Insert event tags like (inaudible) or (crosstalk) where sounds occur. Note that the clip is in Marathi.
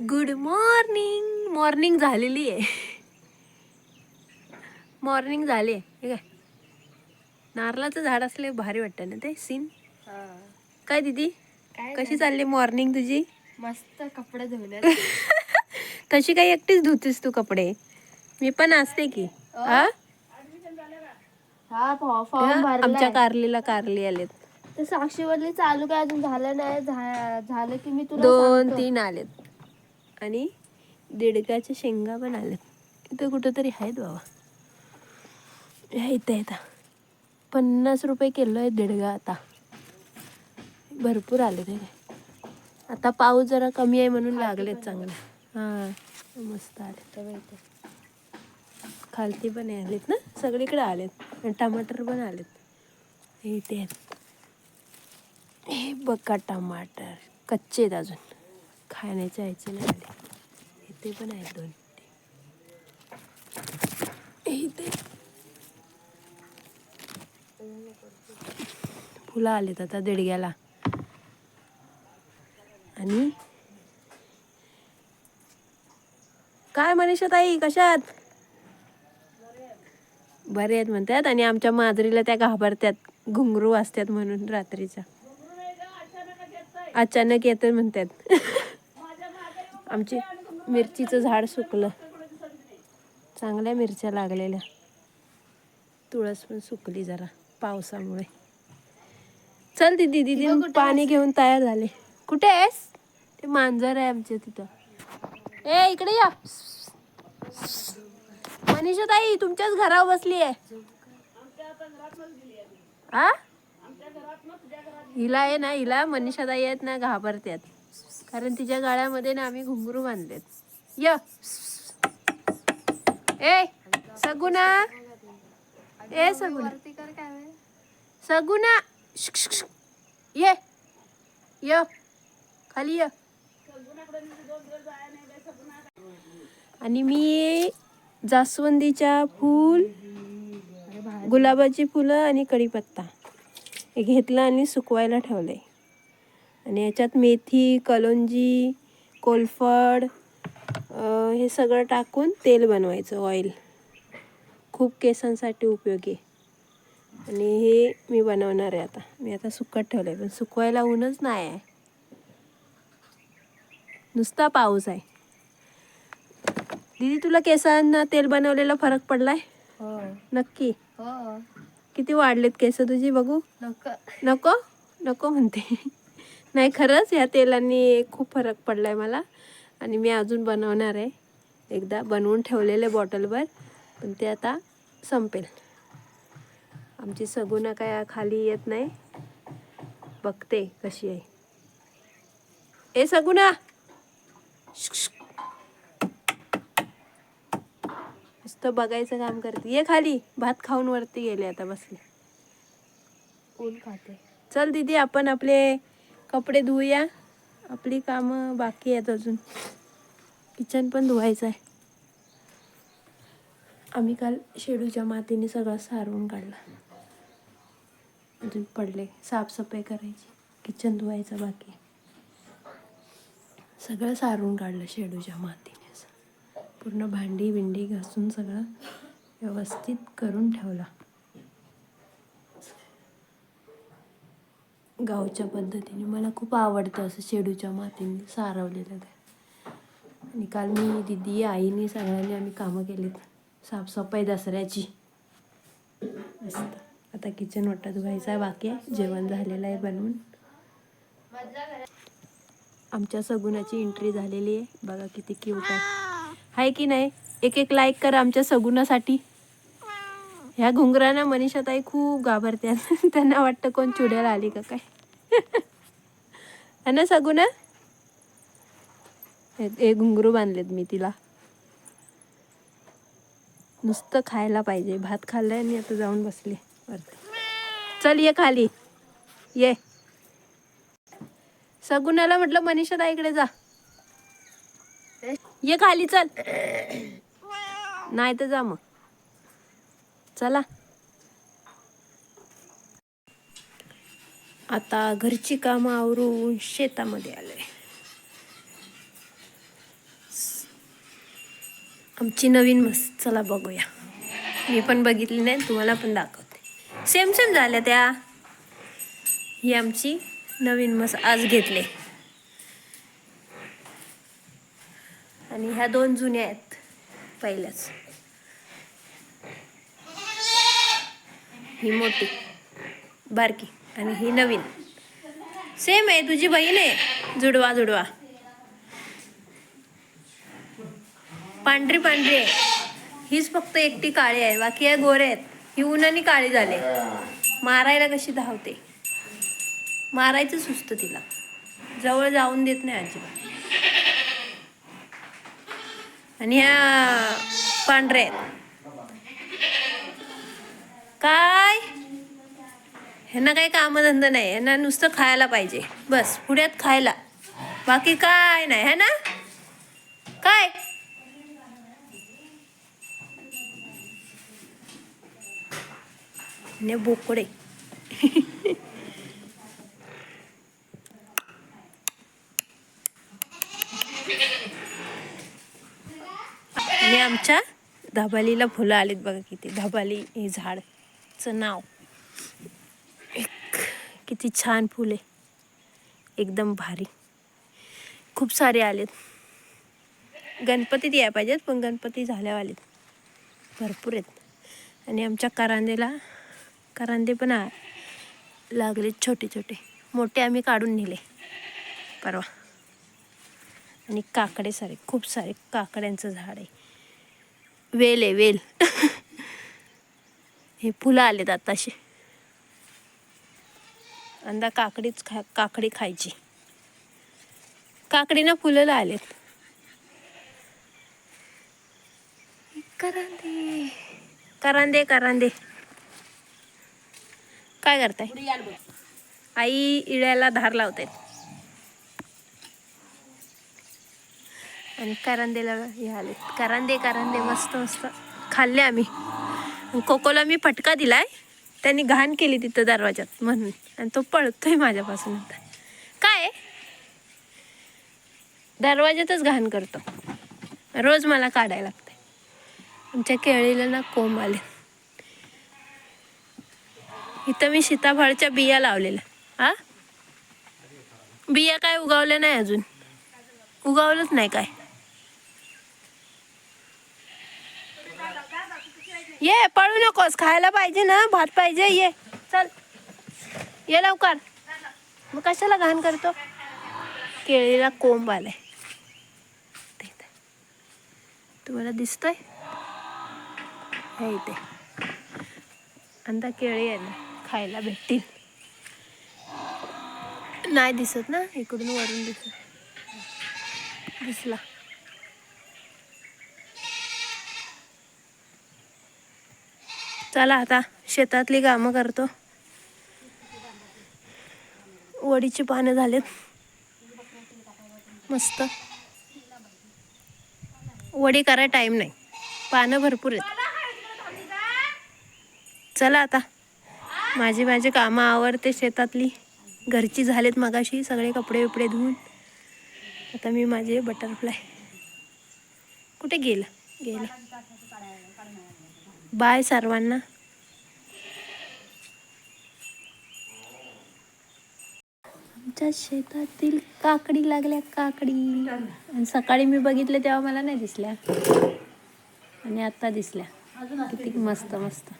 गुड मॉर्निंग मॉर्निंग झालेली आहे. मॉर्निंग झाली काय नारळाचं झाड असले भारी वाटतं ना ते? सीन काय दिदी? कशी चालली मॉर्निंग तुझी? मस्त कपडे धुण्यात. (laughs) तशी काही एकटीच धुतीस तू कपडे? मी पण असते की. हा? आमच्या कारलीला कारली आलेत. साक्षीवरली चालू काय अजून झालं नाही. झालं की मी तुला दोन. तीन आलेत. आणि दिडकाच्या शेंगा पण आलेत इथं कुठंतरी आहेत बाबा. ह्या इथं येतात पन्नास रुपये किलो आहे दिडगा आता. भरपूर आले ते आता पाऊस जरा कमी आहे म्हणून लागलेत चांगले. हां मस्त आले तर खालती पण आलेत ना? सगळीकडे आलेत. आणि टमाटर पण आलेत. इथे आहेत. हे बघा टमाटर. कच्चे आहेत अजून. खाण्याच्या ह्याचे नाही इथे पण आहेत दोन. इथे फुलं आलेत आता दिडग्याला. आणि? काय मनीषा ताई कशात? बरे आहेत म्हणतात आणि आमच्या माजरीला त्या घाबरत्यात. घुंगरू असतात म्हणून रात्रीचा अचानक येतं म्हणतात. आमची मिरचीचं झाड सुकलं. चांगल्या मिरच्या लागलेल्या. तुळस पण सुकली जरा पावसामुळे. चल दिदी दिदी पाणी घेऊन तयार झाले. कुठे आहेस? ते मांजर आहे आमच्या तिथं. ए इकडे या. मनीषा ताई तुमच्याच घरावर बसली आहे. आ? हिला आहे ना हिला मनीषा ताई आहेत ना घाबरत्यात. कारण तिच्या गाळ्यामध्ये ना आम्ही घुंगरू बांधलेत. य. ए सगुना. ए सगुना? सगुना. ये. य. खाली य. आणि मी जास्वंदीच्या फूल गुलाबाची फुलं आणि कढीपत्ता हे घेतलं आणि सुकवायला ठेवलंय. आणि याच्यात मेथी कलोंजी कोलफड हे सगळं टाकून तेल बनवायचं ऑइल खूप केसांसाठी उपयोगी. आणि हे मी बनवणार आहे आता. मी आता सुकत ठेवलं आहे पण सुकवायला ऊनच नाही आहे. नुसता पाऊस आहे. दीदी तुला केसांना तेल बनवलेला फरक पडलाय? हो. नक्की? हो. किती वाढलेत केस तुझी बघू? नको. नको? नको म्हणते. नाही खरंच ह्या तेलांनी खूप फरक पडलाय मला. आणि मी अजून बनवणार आहे. एकदा बनवून ठेवलेले बॉटलवर. पण ते आता संपेल. आमची सगुना काय खाली येत नाही. बघते कशी आहे. ए सगुना. नुसतं बघायचं काम करते. ये खाली. भात खाऊन वरती गेले आता बसले. ऊन खाते. चल दीदी आपण आपले कपडे धुवूया आपली कामं बाकी आहेत अजून. किचन पण धुवायचं आहे. आम्ही काल शेडूच्या मातीने सगळं सारवून काढला. अजून पडले. साफसफाई करायची. किचन धुवायचं बाकी. सगळं सारवून काढलं शेडूच्या मातीने. पूर्ण भांडी बिंडी घासून सगळं व्यवस्थित करून ठेवला. गावच्या पद्धतीने. मला खूप आवडतं असं शेडूच्या मातीने सारवलेलं काय आणि काल मी दिदी आईने सगळ्यांनी आम्ही कामं केलीत. साफसफाई दसऱ्याची. मस्त. आता किचन वाटा धुवायचा आहे बाकी आहे. जेवण झालेलं आहे बनवून. आमच्या सगुणाची एंट्री झालेली आहे. बघा किती क्यूट आहे. आहे की नाही? एक एक लाईक करा आमच्या सगुणासाठी. ह्या घुंगरांना मनीषाताई खूप घाबरत्यात. (laughs) त्यांना वाटतं कोण चुड्याला आली का काय? है ना सगुना ना हे घुंगरू बांधलेत मी तिला. नुसतं खायला पाहिजे. भात खाल्लाय आणि आता जाऊन बसले वरती. चल ये खाली. ये. सगुनाला म्हटलं मनीषा ताईकडे जा. ये खाली चल. नाही तर जा मग. चला. आता घरची कामं आवरून शेतामध्ये आले आमची नवीन मस्त चला बघूया. मी पण बघितली नाही तुम्हाला पण दाखवते. सेम सेम झाल्या त्या. ही आमची नवीन मस आज घेतले. आणि ह्या दोन जुन्या आहेत पहिल्याच. ही मोठी. बारकी. आणि ही नवीन. सेम आहे तुझी बहीण आहे. जुडवा जुडवा. पांढरी पांढरी आहे. हीच फक्त एकटी काळी आहे बाकी आहे गोरे आहेत. ही उन्हाने काळी झाले. मारायला कशी धावते? मारायचं सुचतं तिला. जवळ जाऊन देत नाही अजिबात. आणि ह्या पांढऱ्या आहेत. काय? ह्यांना काही कामधंदा नाही ह्यांना नुसतं खायला पाहिजे. बस पुढ्यात खायला. बाकी काय नाही है ना? काय? ने बोकडे आणि आमच्या धबालीला फुलं आलीत बघा किती. धबाली हे झाडचं नाव. एक किती छान फुले. एकदम भारी. खूप सारे आलेत. गणपतीत याय पाहिजेत पण गणपती झाल्यावालेत भरपूर आहेत. आणि आमच्या करांदेला करांदे पण लागलेत छोटे छोटे. मोठे आम्ही काढून नेले. परवा. आणि काकडे सारे खूप सारे काकड्यांचं झाड आहे. वेल आहे वेल. (laughs) हे फुलं आलेत आताशी. अंदा काकडीच खा काकडी खायची. काकडीना फुलं आलेत करांदे. करांदे करांदे. काय करताय? आई इळ्याला धार लावतायत आणि करांदेला हे आले करांदे करांदे मस्त मस्त. खाल्ले आम्ही. कोकोला मी फटका दिलाय. त्यांनी घाण केली तिथं दरवाजात म्हणून. आणि तो पळतोय माझ्यापासून आता. काय दरवाजातच घाण करतो. रोज मला काढायला लागते आमच्या केळीला ना कोंब आले. इथं मी सीताफळच्या बिया लावलेल्या. हा? बिया काय उगावल्या नाही अजून? उगावलंच नाही काय? ये पळू नकोस. खायला पाहिजे ना भात पाहिजे ये. चल. ये लवकर. मग कशाला घाण करतो? केळीला कोंब आलाय. ते तुम्हाला दिसतोय? हे इथे. आता केळी आहे ना खायला भेटतील. नाही दिसत ना इकडून वरून दिसत. दिसला. चला आता शेतातली कामं करतो. वडीची पानं झालेत. मस्त. वडी करायला टाईम नाही. पानं भरपूर आहेत. चला आता. माझी माझी कामं आवडते शेतातली. घरची झालेत मगाशी सगळे कपडे विपडे धुवून. आता मी माझे बटरफ्लाय कुठे गेलं? गेलं. बाय सर्वांना. आमच्या शेतातील काकडी लागल्या काकडी. आणि सकाळी मी बघितले तेव्हा मला नाही दिसल्या. आणि आता दिसल्या. किती मस्त मस्त.